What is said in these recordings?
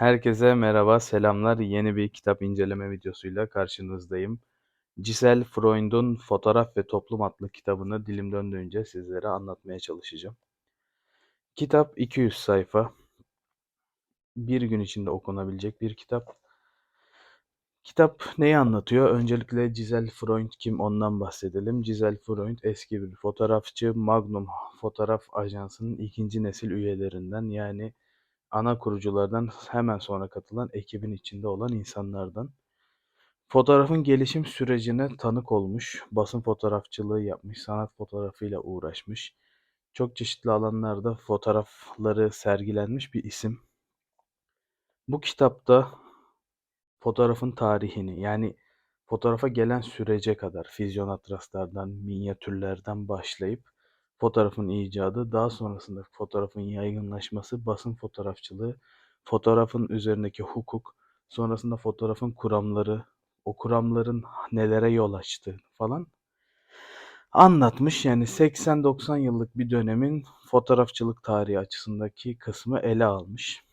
Herkese merhaba, selamlar. Yeni bir kitap inceleme videosuyla karşınızdayım. Giselle Freund'un Fotoğraf ve Toplum adlı kitabını dilim döndüğünce sizlere anlatmaya çalışacağım. Kitap 200 sayfa. Bir gün içinde okunabilecek bir kitap. Kitap neyi anlatıyor? Öncelikle Giselle Freund kim ondan bahsedelim. Giselle Freund eski bir fotoğrafçı, Magnum Fotoğraf Ajansı'nın ikinci nesil üyelerinden yani ana kuruculardan hemen sonra katılan ekibin içinde olan insanlardan. Fotoğrafın gelişim sürecine tanık olmuş, basın fotoğrafçılığı yapmış, sanat fotoğrafıyla uğraşmış. Çok çeşitli alanlarda fotoğrafları sergilenmiş bir isim. Bu kitapta fotoğrafın tarihini yani fotoğrafa gelen sürece kadar fizyon atraslardan, minyatürlerden başlayıp fotoğrafın icadı, daha sonrasında fotoğrafın yaygınlaşması, basın fotoğrafçılığı, fotoğrafın üzerindeki hukuk, sonrasında fotoğrafın kuramları, o kuramların nelere yol açtı falan anlatmış. Yani 80-90 yıllık bir dönemin fotoğrafçılık tarihi açısındaki kısmı ele almış.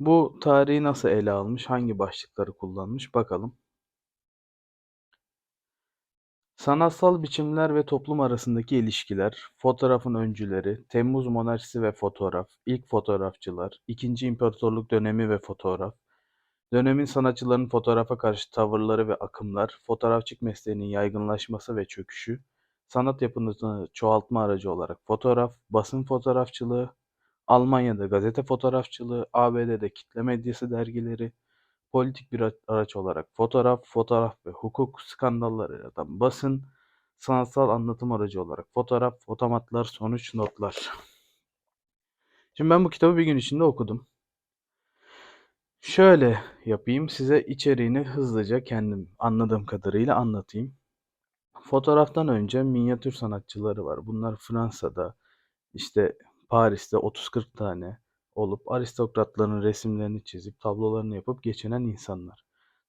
Bu tarihi nasıl ele almış, hangi başlıkları kullanmış bakalım. Sanatsal biçimler ve toplum arasındaki ilişkiler, fotoğrafın öncüleri, Temmuz monarşisi ve fotoğraf, ilk fotoğrafçılar, İkinci İmparatorluk dönemi ve fotoğraf, dönemin sanatçılarının fotoğrafa karşı tavırları ve akımlar, fotoğrafçılık mesleğinin yaygınlaşması ve çöküşü, sanat yapısını çoğaltma aracı olarak fotoğraf, basın fotoğrafçılığı, Almanya'da gazete fotoğrafçılığı, ABD'de kitle medyası dergileri, politik bir araç olarak fotoğraf, fotoğraf ve hukuk skandalları yaratan basın, sanatsal anlatım aracı olarak fotoğraf, fotomatlar, sonuç notlar. Şimdi ben bu kitabı bir gün içinde okudum. Şöyle yapayım, size içeriğini hızlıca kendim anladığım kadarıyla anlatayım. Fotoğraftan önce minyatür sanatçıları var. Bunlar Fransa'da, işte Paris'te 30-40 tane olup aristokratların resimlerini çizip tablolarını yapıp geçinen insanlar.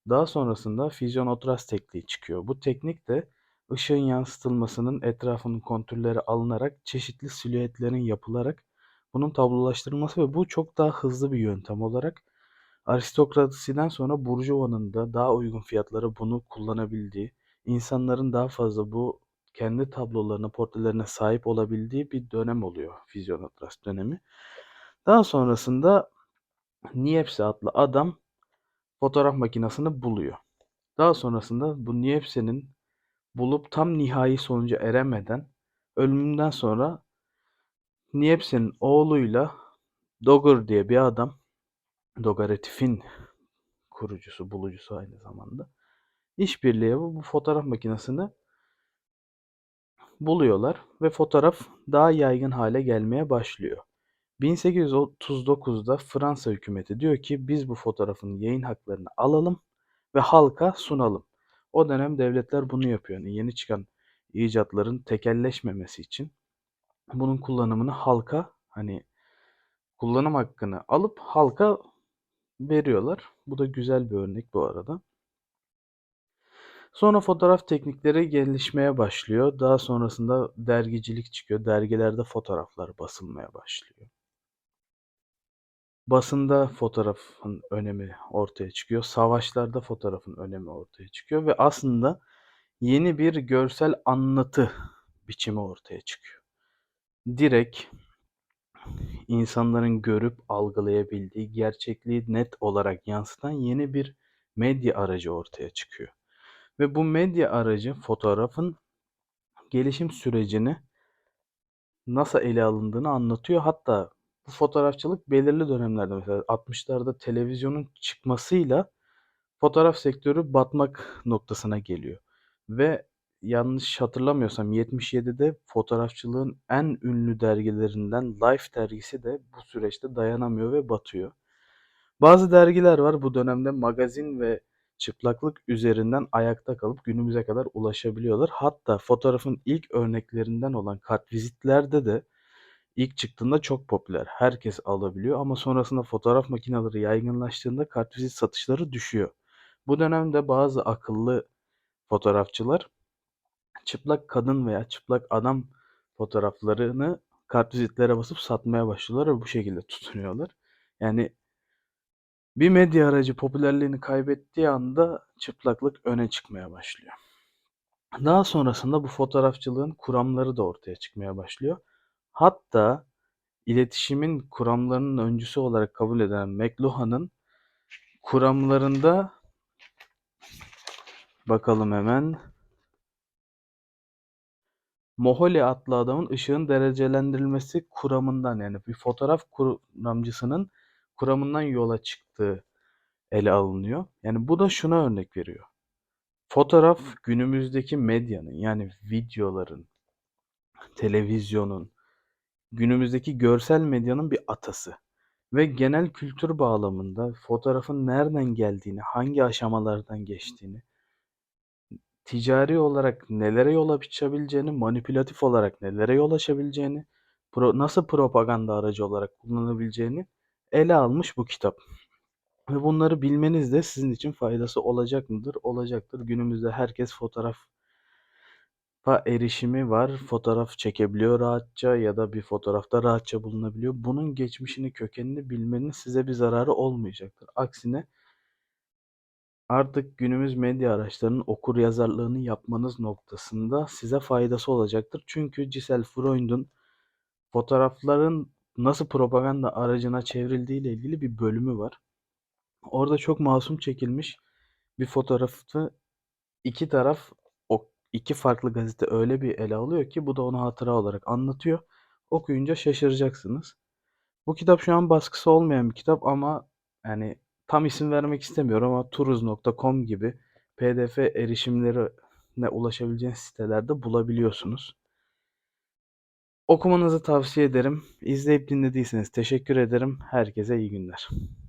Daha sonrasında fizyonotras tekniği çıkıyor. Bu teknik de ışığın yansıtılmasının etrafının kontürleri alınarak çeşitli silüetlerin yapılarak bunun tablolaştırılması ve bu çok daha hızlı bir yöntem olarak aristokrasiden sonra burjuvanın da daha uygun fiyatlara bunu kullanabildiği, insanların daha fazla bu kendi tablolarına, portrelerine sahip olabildiği bir dönem oluyor fizyonotras dönemi. Daha sonrasında Niepce adlı adam fotoğraf makinesini buluyor. Daha sonrasında bu Niepce'nin bulup tam nihai sonuca eremeden ölümünden sonra Niepce'nin oğluyla Dogger diye bir adam Dogaretif'in kurucusu, bulucusu aynı zamanda. İşbirliği bu, bu fotoğraf makinesini buluyorlar ve fotoğraf daha yaygın hale gelmeye başlıyor. 1839'da Fransa hükümeti diyor ki biz bu fotoğrafın yayın haklarını alalım ve halka sunalım. O dönem devletler bunu yapıyor. Yani yeni çıkan icatların tekelleşmemesi için bunun kullanımını halka hani kullanım hakkını alıp halka veriyorlar. Bu da güzel bir örnek bu arada. Sonra fotoğraf teknikleri gelişmeye başlıyor. Daha sonrasında dergicilik çıkıyor. Dergilerde fotoğraflar basılmaya başlıyor. Basında fotoğrafın önemi ortaya çıkıyor. Savaşlarda fotoğrafın önemi ortaya çıkıyor ve aslında yeni bir görsel anlatı biçimi ortaya çıkıyor. Direkt insanların görüp algılayabildiği gerçekliği net olarak yansıtan yeni bir medya aracı ortaya çıkıyor. Ve bu medya aracı fotoğrafın gelişim sürecini nasıl ele alındığını anlatıyor. Hatta bu fotoğrafçılık belirli dönemlerde mesela 60'larda televizyonun çıkmasıyla fotoğraf sektörü batmak noktasına geliyor. Ve yanlış hatırlamıyorsam 77'de fotoğrafçılığın en ünlü dergilerinden Life dergisi de bu süreçte dayanamıyor ve batıyor. Bazı dergiler var bu dönemde magazin ve çıplaklık üzerinden ayakta kalıp günümüze kadar ulaşabiliyorlar. Hatta fotoğrafın ilk örneklerinden olan kartvizitlerde de ilk çıktığında çok popüler. Herkes alabiliyor ama sonrasında fotoğraf makineleri yaygınlaştığında kartvizit satışları düşüyor. Bu dönemde bazı akıllı fotoğrafçılar çıplak kadın veya çıplak adam fotoğraflarını kartvizitlere basıp satmaya başlıyorlar ve bu şekilde tutunuyorlar. Yani Bir medya aracı popülerliğini kaybettiği anda çıplaklık öne çıkmaya başlıyor. Daha sonrasında bu fotoğrafçılığın kuramları da ortaya çıkmaya başlıyor. Hatta iletişimin kuramlarının öncüsü olarak kabul edilen McLuhan'ın kuramlarında bakalım hemen Moholy adlı adamın ışığın derecelendirilmesi kuramından yani bir fotoğraf kuramcısının kuramından yola çıktığı ele alınıyor. Yani bu da şuna örnek veriyor. Fotoğraf günümüzdeki medyanın yani videoların, televizyonun, günümüzdeki görsel medyanın bir atası. Ve genel kültür bağlamında fotoğrafın nereden geldiğini, hangi aşamalardan geçtiğini, ticari olarak nelere yol açabileceğini, manipülatif olarak nelere yol açabileceğini, pro- nasıl propaganda aracı olarak kullanabileceğini ele almış bu kitap. Ve bunları bilmeniz de sizin için faydası olacak mıdır? Olacaktır. Günümüzde herkes fotoğrafa erişimi var. Fotoğraf çekebiliyor rahatça ya da bir fotoğrafta rahatça bulunabiliyor. Bunun geçmişini, kökenini bilmenin size bir zararı olmayacaktır. Aksine artık günümüz medya araçlarının okur yazarlığını yapmanız noktasında size faydası olacaktır. Çünkü Giselle Freund'un fotoğrafların nasıl propaganda aracına çevrildiği ile ilgili bir bölümü var. Orada çok masum çekilmiş bir fotoğrafı iki taraf iki farklı gazete öyle bir ele alıyor ki bu da onu hatıra olarak anlatıyor. Okuyunca şaşıracaksınız. Bu kitap şu an baskısı olmayan bir kitap ama yani tam isim vermek istemiyorum ama turuz.com gibi pdf erişimlerine ulaşabileceğiniz sitelerde bulabiliyorsunuz. Okumanızı tavsiye ederim. İzleyip dinlediyseniz teşekkür ederim. Herkese iyi günler.